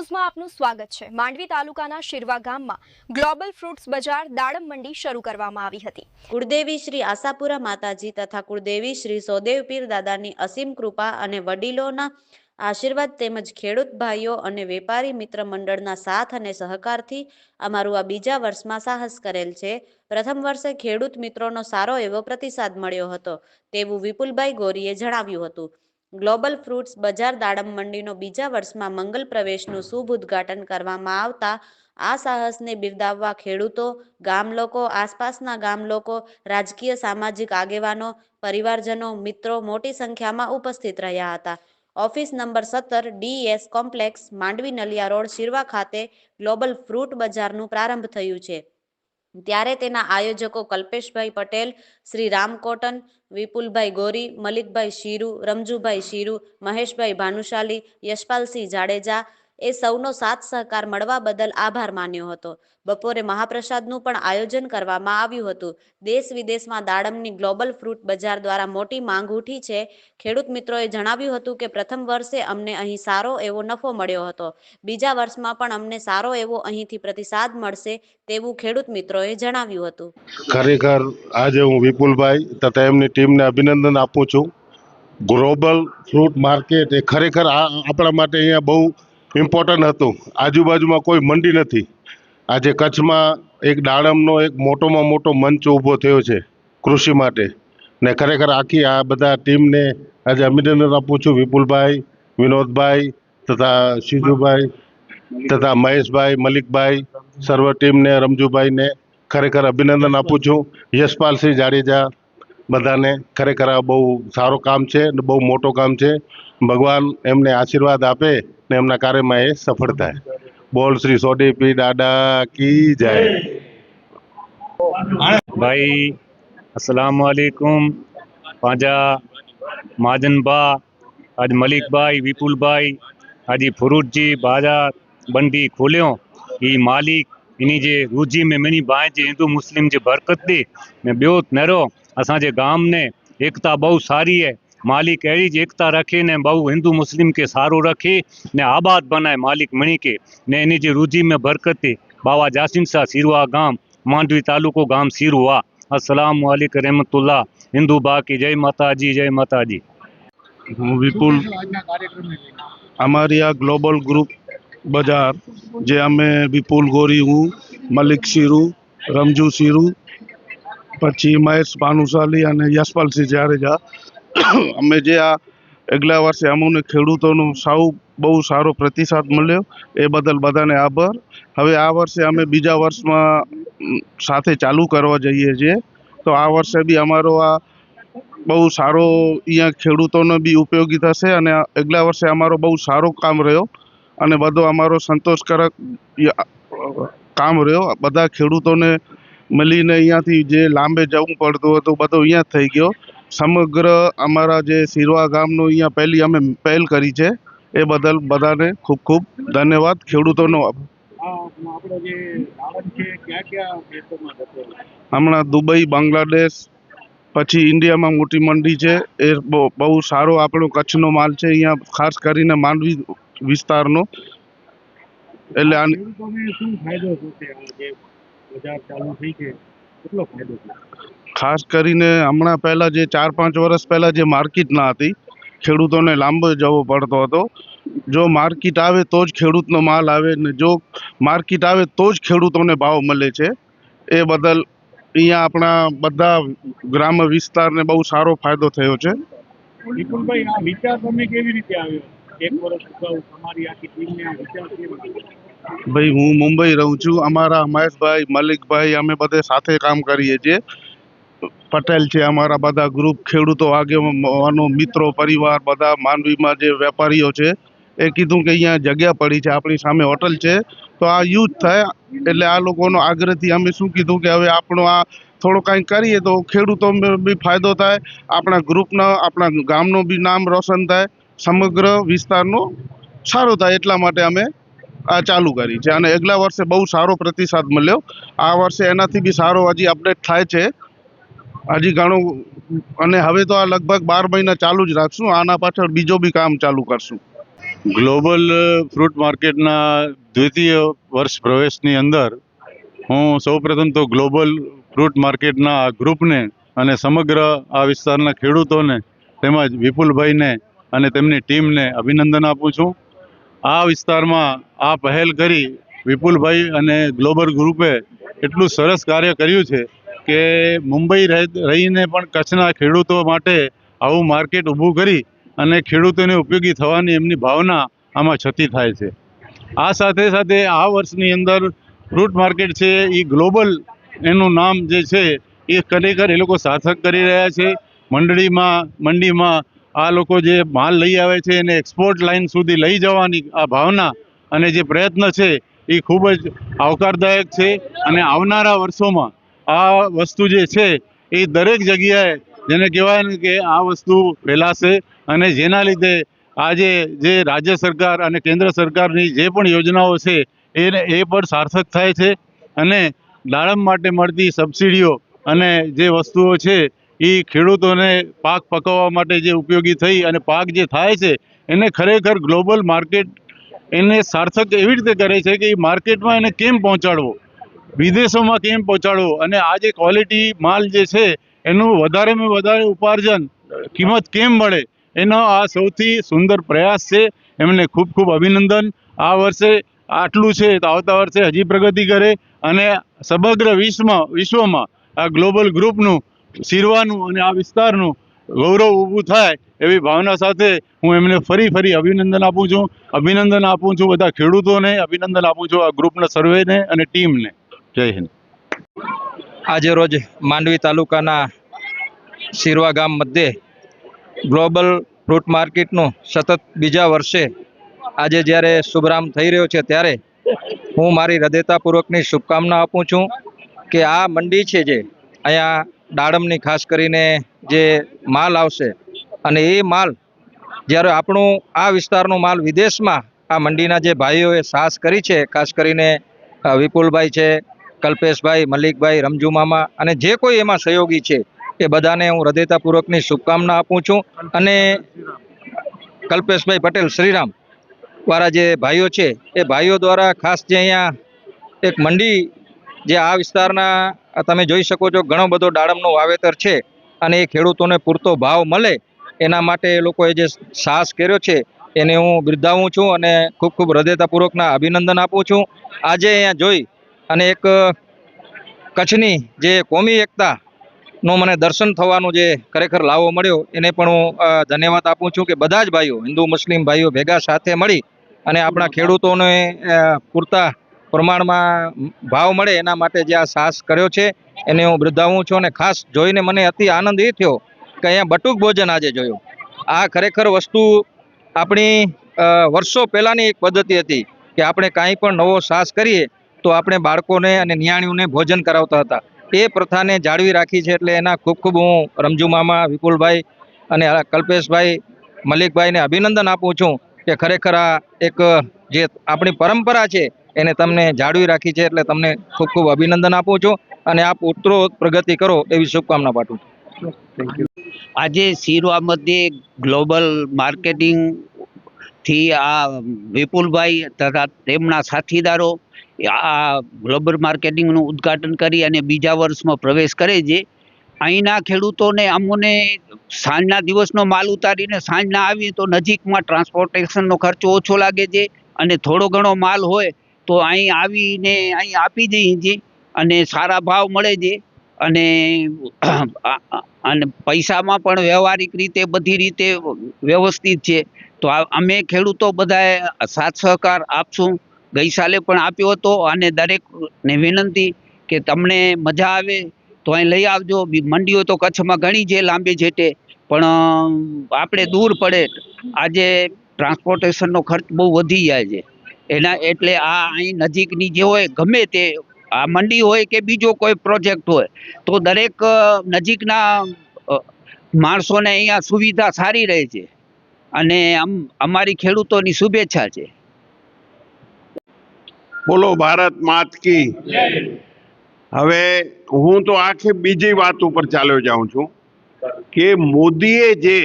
ન્યૂઝમાં આપનું સ્વાગત છે. માંડવી તાલુકાના શિરવા ગામમાં ગ્લોબલ ફ્રૂટ્સ બજાર દાડમ મંડી શરૂ કરવામાં આવી હતી. કુળદેવી શ્રી આશાપુરા માતાજી તથા કુળદેવી શ્રી સોદેવ પીર દાદાની અસીમ કૃપા અને વડીલોના આશીર્વાદ તેમજ ખેડૂત ભાઈઓ અને વેપારી મિત્ર મંડળના સાથ અને સહકારથી અમારું આ બીજા વર્ષમાં સાહસ કરેલ છે. પ્રથમ વર્ષે ખેડૂત મિત્રોનો સારો એવો પ્રતિસાદ મળ્યો હતો. તેવું વિપુલભાઈ ગોરીએ જણાવ્યું હતું. ગ્લોબલ ફ્રૂટ્સ બજાર દાડમ મંડીનો બીજા વર્ષમાં મંગલ પ્રવેશનું શુભ ઉદ્ઘાટન કરવામાં આવતા આ સાહસને બિરદાવવા ખેડૂતો, ગામ લોકો, આસપાસના ગામ લોકો, રાજકીય સામાજિક આગેવાનો, પરિવારજનો, મિત્રો મોટી સંખ્યામાં ઉપસ્થિત રહ્યા હતા. ઓફિસ નંબર સત્તર DS complex Mandvi Naliya road Shirva ખાતે ગ્લોબલ ફ્રૂટ બજારનું પ્રારંભ થયું છે. ત્યારે તેના આયોજકો કલ્પેશભાઈ પટેલ, શ્રી રામ કોટન વિપુલભાઈ ગોરી, મલિકભાઈ શીરુ, રમજુભાઈ શીરુ, મહેશભાઈ ભાનુશાલી, યશપાલસિંહ જાડેજા એ સૌનો સાથ સહકાર મળવા બદલ આભાર માન્યો હતો. બપોરે મહાપ્રસાદનું પણ આયોજન કરવામાં આવ્યું હતું. દેશ વિદેશમાં દાડમની ગ્લોબલ ફ્રૂટ બજાર દ્વારા મોટી માંગ ઉઠી છે. ખેડૂત મિત્રોએ જણાવ્યું હતું કે પ્રથમ વર્ષે અમને અહીં સારો એવો નફો મળ્યો હતો. બીજા વર્ષમાં પણ અમને સારો એવો અહીંથી પ્રતિસાદ મળશે તેવું ખેડૂત મિત્રોએ જણાવ્યું હતું. ખરેખર આજે હું વિપુલભાઈ તથા એમની ટીમને અભિનંદન આપું છું. ગ્લોબલ ફ્રૂટ માર્કેટ એ ખરેખર આપણા માટે અહીંયા બહુ ઇમ્પોર્ટન્ટ હતું. આજુબાજુમાં કોઈ મંડી નથી. આજે કચ્છમાં એક દાડમનો એક મોટોમાં મોટો મંચ ઊભો થયો છે કૃષિ માટે. ને ખરેખર આખી આ બધા ટીમને આજે અભિનંદન આપું છું વિપુલભાઈ, વિનોદભાઈ તથા શિજુભાઈ તથા મહેશભાઈ, મલિકભાઈ સર્વ ટીમને, રમજુભાઈને ખરેખર અભિનંદન આપું છું. યશપાલસિંહ જાડેજા બધાને ખરેખર આ બહુ સારું કામ છે ને બહુ મોટું કામ છે. ભગવાન એમને આશીર્વાદ આપે ને એમના કાર્યમાં એ સફળ થાય બોલ શ્રી સોડી પી દાદા કી જય भाई अस्सलाम वालेकुम पंहिंजा महाजन भाउ अॼु मलिक भाई विपुल भाई अॼु फ्रूट जी बाज़ार बंडी खोलियो ही मालिक इन जे रूजी में मिनी भाई जे हिंदू मुस्लिम जे बरकत ॾे ने ॿियो नरो असांजे गाम ने एकता बहु सारी है માલિક એવી જ એકતા રાખીને બહુ હિન્દુ મુસ્લિમ કે સારું રાખી ને આબાદ બનાય માલિક મણિકે ને એની જે રૂજી મેં બરકતી, બાવા જાસીમ શાહ સિરવા ગામ, માંડવી તાલુકો ગામ સિરવા અસલામ વાલિક રહેમતુલ્લા હિન્દુ બાકી, જય માતાજી જય માતાજી. હું વિપુલ. અમારી આ ગ્લોબલ ગ્રુપ બજાર, જે અમે વિપુલ ગોરી હું, મલિક શીરુ, રમજુ શીરુ, પછી મહેશ ભાનુશાલી અને યશપાલસિંહ જાડેજા અમે જે આ આગલા વર્ષે અમને ખેડૂતોનો સાવ બહુ સારો પ્રતિસાદ મળ્યો, એ બદલ બધાને આભાર. હવે આ વર્ષે અમે બીજા વર્ષમાં સાથે ચાલુ કરવા જઈએ છીએ. તો આ વર્ષે બી અમારો આ બહુ સારો અહીંયા ખેડૂતોને બી ઉપયોગી થશે અને આગલા વર્ષે અમારો બહુ સારો કામ રહ્યો અને બધો અમારો સંતોષકારક કામ રહ્યો. બધા ખેડૂતોને મળીને અહીંયાથી જે લાંબે જવું પડતું હતું બધું અહીંયા થઈ ગયો. સમગ્ર અમારા જે સિરવા ગામનું અહીંયા પહેલી અમે પહેલ કરી છે, એ બદલ બધાને ખૂબ ખૂબ ધન્યવાદ, ખેડૂતોનો હમણાં દુબઈ, બાંગ્લાદેશ, પછી ઇન્ડિયામાં મોટી મંડી છે, એ બહુ સારો આપણો કચ્છનો માલ છે, અહીંયા ખાસ કરીને માંડવી વિસ્તારનો. એટલે આને ખાસ કરીને હમણાં પહેલાં જે ચાર પાંચ વર્ષ પહેલાં જે માર્કેટ ના હતી ખેડૂતોને લાંબો જવો પડતો હતો. જો માર્કેટ આવે તો જ ખેડૂતનો માલ આવે ને જો માર્કેટ આવે તો જ ખેડૂતોને ભાવ મળે છે. એ બદલ અહીંયા આપણા બધા ગ્રામ્ય વિસ્તારને બહુ સારો ફાયદો થયો છે. વિપુલભાઈ આ વિચાર તમને કેવી રીતે આવ્યો? એક વર્ષ અગાઉ તમારી આખી ટીમને આ વિચાર કેવી ભાઈ હું મુંબઈ રહું છું. અમારા મહેશભાઈ મલિકભાઈ અમે બધે સાથે કામ કરીએ છીએ. પટેલ છે, અમારા બધા ગ્રુપ ખેડૂતો, આગેવાનો, મિત્રો, પરિવાર, બધા માંડવીમાં જે વેપારીઓ છે, એ કીધું કે અહીંયા જગ્યા પડી છે, આપણી સામે હોટલ છે. તો આ યુઝ થાય એટલે આ લોકોનો આગ્રહથી અમે શું કીધું કે હવે આપણો આ થોડું કાંઈ કરીએ તો ખેડૂતો બી ફાયદો થાય, આપણા ગ્રુપનો આપણા ગામનું બી નામ રોશન થાય, સમગ્ર વિસ્તારનો સારો થાય એટલા માટે અમે આ ચાલુ કરી છે. અને આગલા વર્ષે બહુ સારો પ્રતિસાદ મળ્યો. આ વર્ષે એનાથી બી સારો હજી અપડેટ થાય છે. હજી ઘણું અને હવે તો આ લગભગ બાર મહિના ચાલુ જ રાખશું. આના પાછળ બીજો બી કામ ચાલુ કરશું. ગ્લોબલ ફ્રૂટ માર્કેટના દ્વિતીય વર્ષ પ્રવેશની અંદર હું સૌપ્રથમ તો ગ્લોબલ ફ્રૂટ માર્કેટના આ ગ્રુપને અને સમગ્ર આ વિસ્તારના ખેડૂતોને તેમજ વિપુલભાઈને અને તેમની ટીમને અભિનંદન આપું છું. આ વિસ્તારમાં આ પહેલ કરી વિપુલભાઈ અને ગ્લોબલ ગ્રુપે એટલું સરસ કાર્ય કર્યું છે કે મુંબઈ રહે- રહીને પણ કચ્છના ખેડૂતો માટે આવું માર્કેટ ઊભું કરી અને ખેડૂતોને ઉપયોગી થવાની એમની ભાવના આમાં છતી થાય છે. આ સાથે સાથે આ વર્ષની અંદર ફ્રૂટ માર્કેટ છે એ ગ્લોબલ એનું નામ જે છે, એ ખરેખર એ લોકો સાર્થક કરી રહ્યા છે. મંડળીમાં, મંડીમાં આ લોકો જે માલ લઈ આવે છે, એને એક્સપોર્ટ લાઇન સુધી લઈ જવાની આ ભાવના અને જે પ્રયત્ન છે, એ ખૂબ જ આવકારદાયક છે. અને આવનારા વર્ષોમાં આ વસ્તુ જે છે એ દરેક જગ્યાએ જેને કહેવાય ને કે આ વસ્તુ ફેલાશે અને જેના લીધે આજે જે રાજ્ય સરકાર અને કેન્દ્ર સરકારની જે પણ યોજનાઓ છે એને એ પણ સાર્થક થાય છે અને દાડમ માટે મળતી સબસિડીઓ અને જે વસ્તુઓ છે એ ખેડૂતોને પાક પકવવા માટે જે ઉપયોગી થઈ અને પાક જે થાય છે એને ખરેખર ગ્લોબલ માર્કેટ એને સાર્થક એવી રીતે કરે છે કે એ માર્કેટમાં એને કેમ પહોંચાડવો? વિદેશોમાં કેમ પહોંચાડવો અને આ જે ક્વોલિટી માલ જે છે, એનું વધારેમાં વધારે ઉપાર્જન કિંમત કેમ મળે? એનો આ સૌથી સુંદર પ્રયાસ છે. એમને ખૂબ ખૂબ અભિનંદન. આ વર્ષે આટલું છે તો આવતા વર્ષે હજી પ્રગતિ કરે અને સમગ્ર વિશ્વમાં વિશ્વમાં આ ગ્લોબલ ગ્રુપનું શીરવાનું અને આ વિસ્તારનું ગૌરવ ઊભું થાય એવી ભાવના સાથે હું એમને ફરી ફરી અભિનંદન આપું છું. અભિનંદન આપું છું બધા ખેડૂતોને, અભિનંદન આપું છું આ ગ્રુપના સર્વેને અને ટીમને. જય હિન્દ. આજે રોજ માંડવી તાલુકાના શિરવા ગામ મધ્યે ગ્લોબલ ફ્રૂટ માર્કેટનું સતત બીજા વર્ષે આજે જ્યારે શુભરામ થઈ રહ્યો છે ત્યારે હું મારી હૃદયતાપૂર્વકની શુભકામના આપું છું કે આ મંડી છે જે અહીંયા દાડમની ખાસ કરીને જે માલ આવશે અને એ માલ જ્યારે આપણું આ વિસ્તારનું માલ વિદેશમાં આ મંડીના જે ભાઈઓએ સાહસ કરી છે, ખાસ કરીને વિપુલભાઈ છે કલ્પેશભાઈ, મલિકભાઈ, રમજુ મામા અને જે કોઈ એમાં સહયોગી છે એ બધાને હું હૃદયતાપૂર્વકની શુભકામના આપું છું. અને કલ્પેશભાઈ પટેલ, શ્રીરામ વાળા જે ભાઈઓ છે, એ ભાઈઓ દ્વારા ખાસ જે અહીંયા એક મંડી જે આ વિસ્તારના તમે જોઈ શકો છો, ઘણો બધો દાડમનો વાવેતર છે અને એ ખેડૂતોને પૂરતો ભાવ મળે એના માટે એ લોકોએ જે સાહસ કર્યો છે એને હું બિરદાવું છું અને ખૂબ ખૂબ હૃદયતાપૂર્વકના અભિનંદન આપું છું. આજે અહીંયા જોઈ અને એક કચ્છની જે કોમી એકતાનું મને દર્શન થવાનું જે ખરેખર લાવો મળ્યો, એને પણ હું ધન્યવાદ આપું છું કે બધા જ ભાઈઓ, હિન્દુ, મુસ્લિમ ભાઈઓ ભેગા સાથે મળી અને આપણા ખેડૂતોને પૂરતા પ્રમાણમાં ભાવ મળે એના માટે જે આ સાહસ કર્યો છે, એને હું બિરદાવું છું અને ખાસ જોઈને મને અતિ આનંદ એ થયો કે અહીંયા બટુક ભોજન આજે જોયું. આ ખરેખર વસ્તુ આપણી વર્ષો પહેલાંની એક પદ્ધતિ હતી કે આપણે કાંઈ પણ નવો સાહસ કરીએ તો આપણે બાળકોને અને નિયાણીઓને ભોજન કરાવતા હતા. એ પ્રથાને જાળવી રાખી છે એટલે એના ખૂબ ખૂબ હું રમજુ મામા, વિપુલભાઈ અને કલ્પેશભાઈ, મલિકભાઈને અભિનંદન આપું છું કે ખરેખર આ એક, જે આપણી પરંપરા છે એને તમને જાળવી રાખી છે એટલે તમને ખૂબ ખૂબ અભિનંદન આપું છું અને આપ ઉત્તરો પ્રગતિ કરો એવી શુભકામના પાઠવું છું. આજે શિરવા મધ્યે ગ્લોબલ માર્કેટિંગથી આ વિપુલભાઈ તથા તેમના સાથીદારો આ ગ્લોબલ માર્કેટિંગનું ઉદ્ઘાટન કરી અને બીજા વર્ષમાં પ્રવેશ કરે છે. અહીંના ખેડૂતોને અમને સાંજના દિવસનો માલ ઉતારીને સાંજના આવીએ તો નજીકમાં ટ્રાન્સપોર્ટેશનનો ખર્ચો ઓછો લાગે છે અને થોડો ઘણો માલ હોય તો અહીં આવીને અહીં આપી દઈએ છીએ અને સારા ભાવ મળે છે અને અને પૈસામાં પણ વ્યવહારિક રીતે બધી રીતે વ્યવસ્થિત છે. તો અમે ખેડૂતો બધાએ સાથ સહકાર આપશું. ગઈ સાલે પણ આપ્યો હતો અને દરેકને વિનંતી કે તમને મજા આવે તો અહીં લઈ આવજો. મંડીઓ તો કચ્છમાં ઘણી છે, લાંબી જેટે પણ આપણે દૂર પડે. આજે ટ્રાન્સપોર્ટેશનનો ખર્ચ બહુ વધી જાય છે. એના એટલે આ અહીં નજીકની જે હોય, ગમે તે, આ મંડી હોય કે બીજો કોઈ પ્રોજેક્ટ હોય, તો દરેક નજીકના માણસોને અહીંયા સુવિધા સારી રહે છે. અને અમ અમારી ખેડૂતોની શુભેચ્છા છે. બોલો, ભારત માત કી. હવે હું તો આખી બીજી વાત ઉપર ચાલ્યો જાઉં છું કે મોદીએ જે,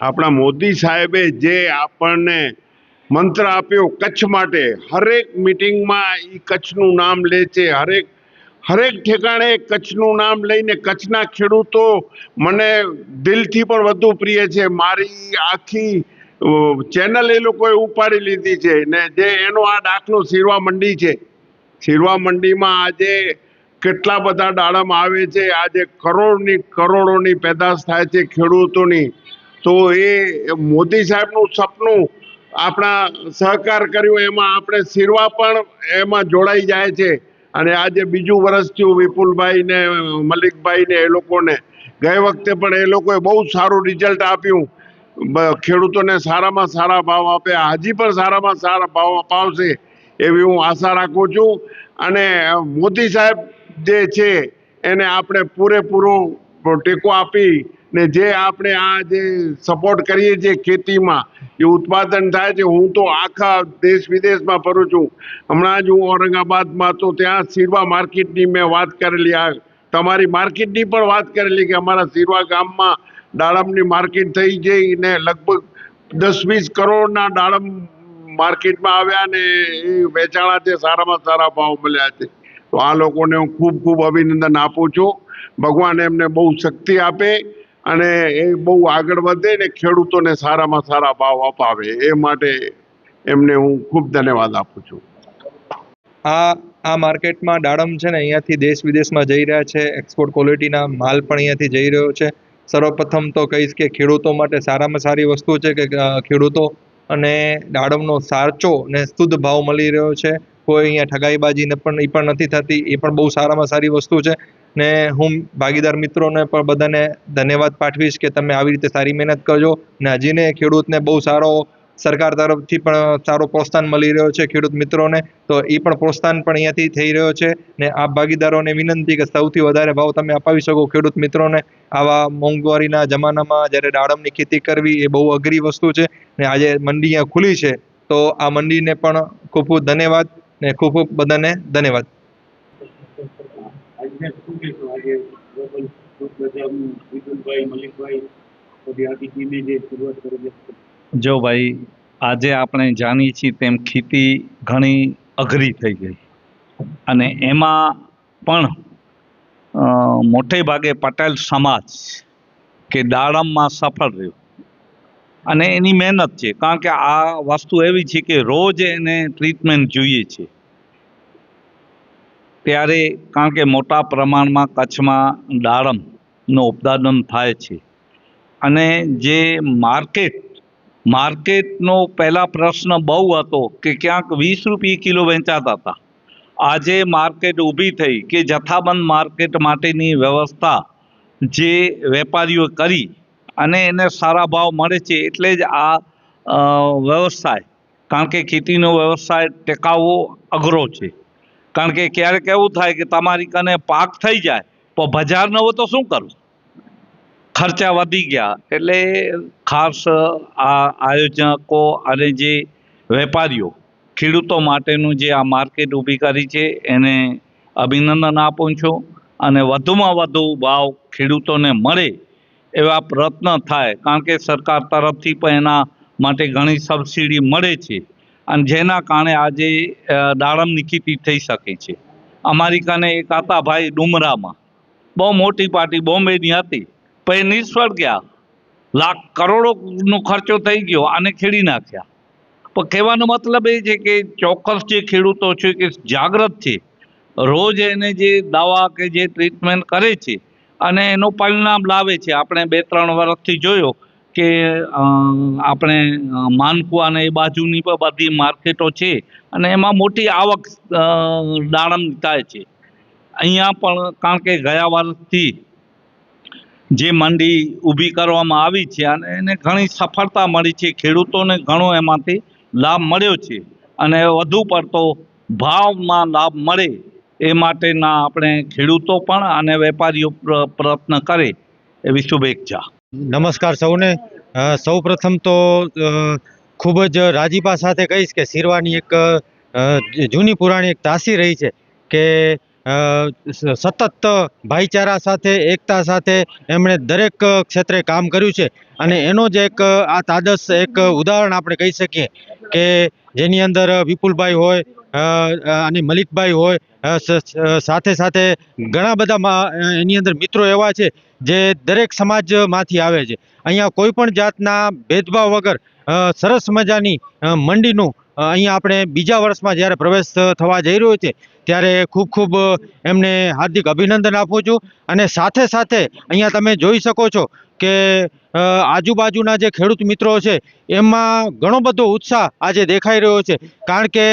આપણા મોદી સાહેબે જે આપણને મંત્ર આપ્યો કચ્છ માટે, હરેક મિટિંગમાં એ કચ્છનું નામ લે છે, હરેક હરેક ઠેકાણે કચ્છનું નામ લઈને કચ્છના ખેડૂતો મને દિલથી પણ વધુ પ્રિય છે. મારી આખી ચેનલ એ લોકોએ ઉપાડી લીધી છે ને જે એનો આ દાખલો શિરવા મંડી છે. શિરવા મંડીમાં આજે કેટલા બધા દાડમ આવે છે, આજે કરોડની કરોડોની પેદાશ થાય છે ખેડૂતોની. તો એ મોદી સાહેબનું સપનું આપણા સહકાર કર્યો, એમાં આપણે શિરવા પણ એમાં જોડાઈ જાય છે. અને આજે બીજું વર્ષ થયું વિપુલભાઈ ને મલિકભાઈ ને એ લોકોને. ગઈ વખતે પણ એ લોકોએ બહુ સારું રિઝલ્ટ આપ્યું. ખેડૂતોને સારામાં સારા ભાવ આપે, હજી પણ સારામાં સારા ભાવ અપાવશે એવી હું આશા રાખું છું. અને મોદી સાહેબ જે છે, એને આપણે પૂરેપૂરો ટેકો આપી ને જે આપણે આ જે સપોર્ટ કરીએ છીએ ખેતીમાં, એ ઉત્પાદન થાય છે. હું તો આખા દેશ વિદેશમાં ફરું છું. હમણાં જ હું ઔરંગાબાદમાં તો ત્યાં શિરવા માર્કેટની મેં વાત કરેલી. આ તમારી માર્કેટની પણ વાત કરેલી કે અમારા શિરવા ગામમાં દાડમની માર્કેટ થઈ ગઈ ને લગભગ દસ વીસ કરોડના દાડમ માર્કેટમાં આવ્યા ને એ વેચાણા છે સારામાં સારા ભાવ મળ્યા છે. તો આ લોકોને હું ખૂબ ખૂબ અભિનંદન આપું છું. ભગવાન એમને બહુ શક્તિ આપે અને એ બહુ આગળ વધે ને ખેડૂતોને સારામાં સારા ભાવ અપાવે. એ માટે એમને હું ખૂબ ધન્યવાદ આપું છું. આ આ માર્કેટમાં દાડમ છે ને અહીંયાથી દેશ વિદેશમાં જઈ રહ્યા છે. એક્સપોર્ટ ક્વોલિટીના માલ પણ અહીંયાથી જઈ રહ્યો છે. સર્વપ્રથમ તો કહીશ કે ખેડૂતો માટે સારામાં સારી વસ્તુ છે કે ખેડૂતો અને દાડમનો સાચો ને શુદ્ધ ભાવ મળી રહ્યો છે. કોઈ અહીંયા ઠગાઈબાજી ને પણ એ પણ નથી થતી, એ પણ બહુ સારામાં સારી વસ્તુ છે. ને હું ભાગીદાર મિત્રોને પણ બધાને ધન્યવાદ પાઠવીશ કે તમે આવી રીતે સારી મહેનત કરજો. ને હજીને ખેડૂતને બહુ સારો સરકાર તરફથી પણ સારો પ્રોત્સાહન મળી રહ્યો છે ખેડૂત મિત્રોને. તો એ પણ પ્રોત્સાહન પણ અહીંયાથી થઈ રહ્યો છે. ને આ ભાગીદારોને વિનંતી કે સૌથી વધારે ભાવ તમે અપાવી શકો ખેડૂત મિત્રોને. આવા મોંઘવારીના જમાનામાં જ્યારે દાડમની ખેતી કરવી એ બહુ અઘરી વસ્તુ છે ને આજે મંડી અહીંયા ખુલી છે. તો આ મંડીને પણ ખૂબ ખૂબ ધન્યવાદ ને ખૂબ ખૂબ બધાને ધન્યવાદ. મલિકભાઈ જો ભાઈ, આજે આપણે જાણીએ છીએ તેમ ખેતી ઘણી અઘરી થઈ ગઈ. અને એમાં પણ મોટે ભાગે પટેલ સમાજ કે દાડમમાં સફળ રહ્યો. અને એની મહેનત છે. કારણ કે આ વસ્તુ એવી છે કે રોજ એને ટ્રીટમેન્ટ જોઈએ છે. ત્યારે કારણ કે મોટા પ્રમાણમાં કચ્છમાં દાડમનું ઉત્પાદન થાય છે. અને જે માર્કેટ માર્કેટનો પહેલાં પ્રશ્ન બહુ હતો કે ક્યાંક વીસ રૂપિયે કિલો વેચાતા હતા. આજે માર્કેટ ઊભી થઈ કે જથ્થાબંધ માર્કેટ માટેની વ્યવસ્થા જે વેપારીઓ કરી અને એને સારા ભાવ મળે છે એટલે જ આ વ્યવસાય, કારણ કે ખેતીનો વ્યવસાય ટેકાવવો અઘરો છે. કારણ કે ક્યારેક એવું થાય કે તમારી કને પાક થઈ જાય, પણ બજાર ન હોય તો શું કરવું ખર્ચા વધી ગયા. એટલે ખાસ આ આયોજકો અને જે વેપારીઓ ખેડૂતો માટેનું જે આ માર્કેટ ઊભી કરી છે, એને અભિનંદન આપું છું. અને વધુમાં વધુ ભાવ ખેડૂતોને મળે એવા પ્રયત્ન થાય. કારણ કે સરકાર તરફથી પણ એના માટે ઘણી સબસિડી મળે છે. અને જેના કારણે આજે દાડમ ખેતી થઈ શકે છે. અમારી કાને એક હતા ભાઈ ડુમરામાં. બહુ મોટી પાર્ટી બોમ્બેની હતી. એ નિષ્ફળ ગયા. લાખ કરોડોનો ખર્ચો થઈ ગયો આને ખેડી નાખ્યા. પણ કહેવાનો મતલબ એ છે કે ચોક્કસ જે ખેડૂતો છે કે જાગૃત છે રોજ એને જે દવા કે જે ટ્રીટમેન્ટ કરે છે અને એનો પરિણામ લાવે છે. આપણે બે ત્રણ વર્ષથી જોયો કે આપણે અ, માનકુવા અને એ બાજુની પણ બધી માર્કેટો છે અને એમાં મોટી આવક દાણમ થાય છે. અહીંયા પણ કારણ કે ગયા વર્ષથી જે મંડી ઊભી કરવામાં આવી છે અને એને ઘણી સફળતા મળી છે. ખેડૂતોને ઘણો એમાંથી લાભ મળ્યો છે અને વધુ પડતો ભાવમાં લાભ મળે એ માટેના આપણે ખેડૂતો પણ અને વેપારીઓ પ્ર- પ્રયત્ન કરે એવી શુભેચ્છા. નમસ્કાર સૌને. સૌ તો ખૂબ જ રાજીપા સાથે કહીશ કે શિરવાની એક જૂની પુરાણી એક તાસી રહી છે કે સતત ભાઈચારા સાથે, એકતા સાથે એમણે દરેક ક્ષેત્રે કામ કર્યું છે. અને એનો જ એક, આ તાદસ એક ઉદાહરણ આપણે કહી શકીએ કે જેની અંદર વિપુલભાઈ હોય અને મલિકભાઈ હોય સાથે સાથે ઘણા બધા એની અંદર મિત્રો એવા છે જે દરેક સમાજમાંથી આવે છે. અહીંયા કોઈ પણ જાતના ભેદભાવ વગર સરસ મજાની મંડીનું અહીંયા આપણે બીજા વર્ષમાં જ્યારે પ્રવેશ થવા જઈ રહ્યો છે, ત્યારે ખૂબ ખૂબ એમને હાર્દિક અભિનંદન આપું છું. અને સાથે સાથે અહીંયા તમે જોઈ શકો છો કે આજુબાજુના જે ખેડૂત મિત્રો છે, એમાં ઘણો બધો ઉત્સાહ આજે દેખાઈ રહ્યો છે. કારણ કે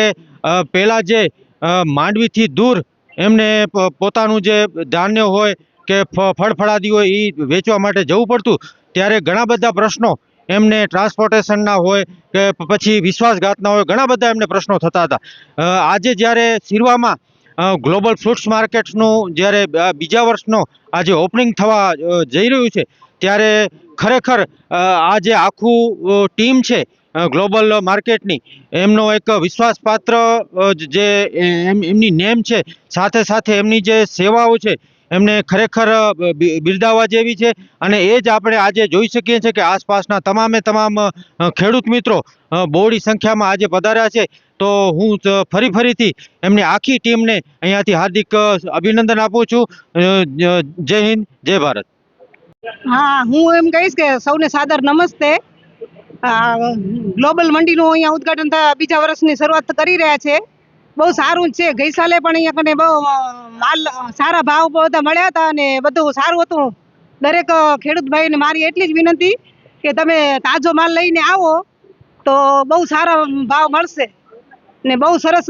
પહેલાં જે માંડવીથી દૂર એમને પોતાનું જે ધાન્ય હોય કે ફળફળાદી હોય એ વેચવા માટે જવું પડતું, ત્યારે ઘણા બધા પ્રશ્નો એમને ટ્રાન્સપોર્ટેશનના હોય કે પછી વિશ્વાસઘાતના હોય, ઘણા બધા એમને પ્રશ્નો થતા હતા. આજે જ્યારે સિરવામાં ગ્લોબલ ફ્રૂટ્સ માર્કેટ્સનું જ્યારે બીજા વર્ષનો આજે ઓપનિંગ થવા જઈ રહ્યું છે, ત્યારે ખરેખર આ જે આખું ટીમ છે ગ્લોબલ માર્કેટની એમનો એક વિશ્વાસપાત્ર જ- જે, એમ, એમની નેમ છે, સાથે સાથે એમની જે સેવાઓ છે એમને ખરેખર બિરદાવવા જેવી છે. અને એ જ આપણે આજે જોઈ શકીએ છીએ કે આસપાસના તમામે તમામ ખેડૂત મિત્રો બહોળી સંખ્યામાં આજે પધાર્યા છે. તો હું ફરી ફરીથી એમની આખી ટીમને અહીંયાથી હાર્દિક અભિનંદન આપું છું. જય હિન્દ, જય ભારત. હા, હું એમ કહીશ કે સૌને સાદર નમસ્તે. ગ્લોબલ મંડીનું અહીંયા ઉદઘાટન બીજા વર્ષની શરૂઆત કરી રહ્યા છે. બહુ સારું છે. ગઈ પણ અહીંયા કને બહુ માલ સારા ભાવ બધા મળ્યા હતા અને બધું સારું હતું. દરેક ખેડૂત ભાઈને મારી એટલી જ વિનંતી કે તમે તાજો માલ લઈને આવો તો બહુ સારા ભાવ મળશે. ને બહુ સરસ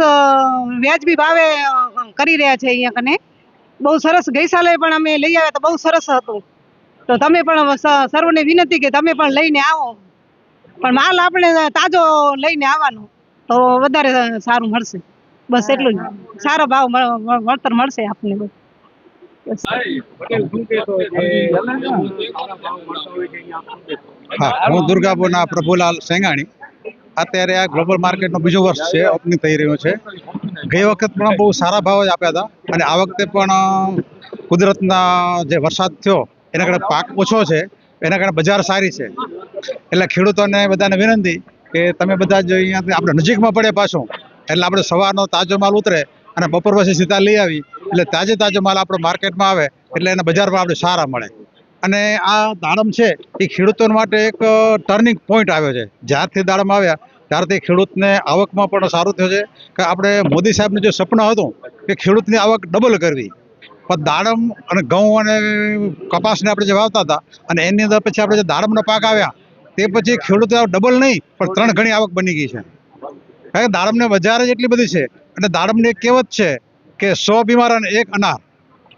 વ્યાજબી ભાવે કરી રહ્યા છે અહીંયા કને. બહુ સરસ ગઈ સાલે પણ અમે લઈ આવ્યા તો બહુ સરસ હતું. તો તમે પણ સર્વને વિનંતી કે તમે પણ લઈને આવો. પણ માલ આપણે તાજો લઈને આવવાનો તો વધારે સારું મળશે. બસ એટલું જ. સારો ભાવ વળતર મળશે આપને કહેશો? હા હું દુર્ગાપુરના પ્રભુલાલ સેંગાણી. અત્યારે આ ગ્લોબલ માર્કેટનો બીજો વર્ષ છે ઓપનિંગ થઈ રહ્યું છે. ગઈ વખત પણ બહુ સારા ભાવ જ આપ્યા હતા. અને આ વખતે પણ કુદરતના જે વરસાદ થયો એના કારણે પાક ઓછો છે એના કારણે બજાર સારી છે. એટલે ખેડૂતોને બધાને વિનંતી કે તમે બધા જ અહીંયા આપણે નજીકમાં પડે પાછું એટલે આપણે સવારનો તાજો માલ ઉતરે અને બપોર પછી સીધા લઈ આવી. એટલે તાજે તાજો માલ આપણો માર્કેટમાં આવે એટલે એના બજારમાં આપણે સારા મળે. અને આ દાડમ છે એ ખેડૂતો માટે એક ટર્નિંગ પોઈન્ટ આવ્યો છે. જ્યારથી દાડમ આવ્યા, ત્યારથી ખેડૂતને આવકમાં પણ સારું થયું છે કે આપણે મોદી સાહેબનું જે સપનું હતું કે ખેડૂતની આવક ડબલ કરવી. પણ દાડમ અને ઘઉં અને કપાસને આપણે જે વાવતા હતા અને એની અંદર પછી આપણે જે દાડમનો પાક આવ્યા, તે પછી ખેડૂતો ડબલ નહીં, પણ ત્રણ ગણી આવક બની ગઈ છે. કારણ કે દાડમને બજાર જ એટલી બધી છે. અને દાડમની એક કહેવત છે કે સો બીમાર અને એક અનાર.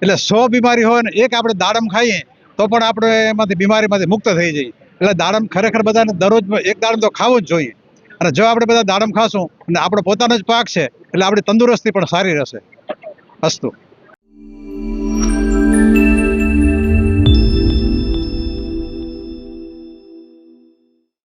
એટલે સો બીમારી હોય ને એક આપણે દાડમ ખાઈએ, તો પણ આપણે એમાંથી બીમારીમાંથી મુક્ત થઈ જઈએ. એટલે દાડમ ખરેખર બધાને દરરોજ એક દાડમ તો ખાવું જ જોઈએ. અને જો આપણે બધા દાડમ ખાશું, અને આપણો પોતાનો જ પાક છે, એટલે આપણી તંદુરસ્તી પણ સારી રહેશે. અસ્તુ.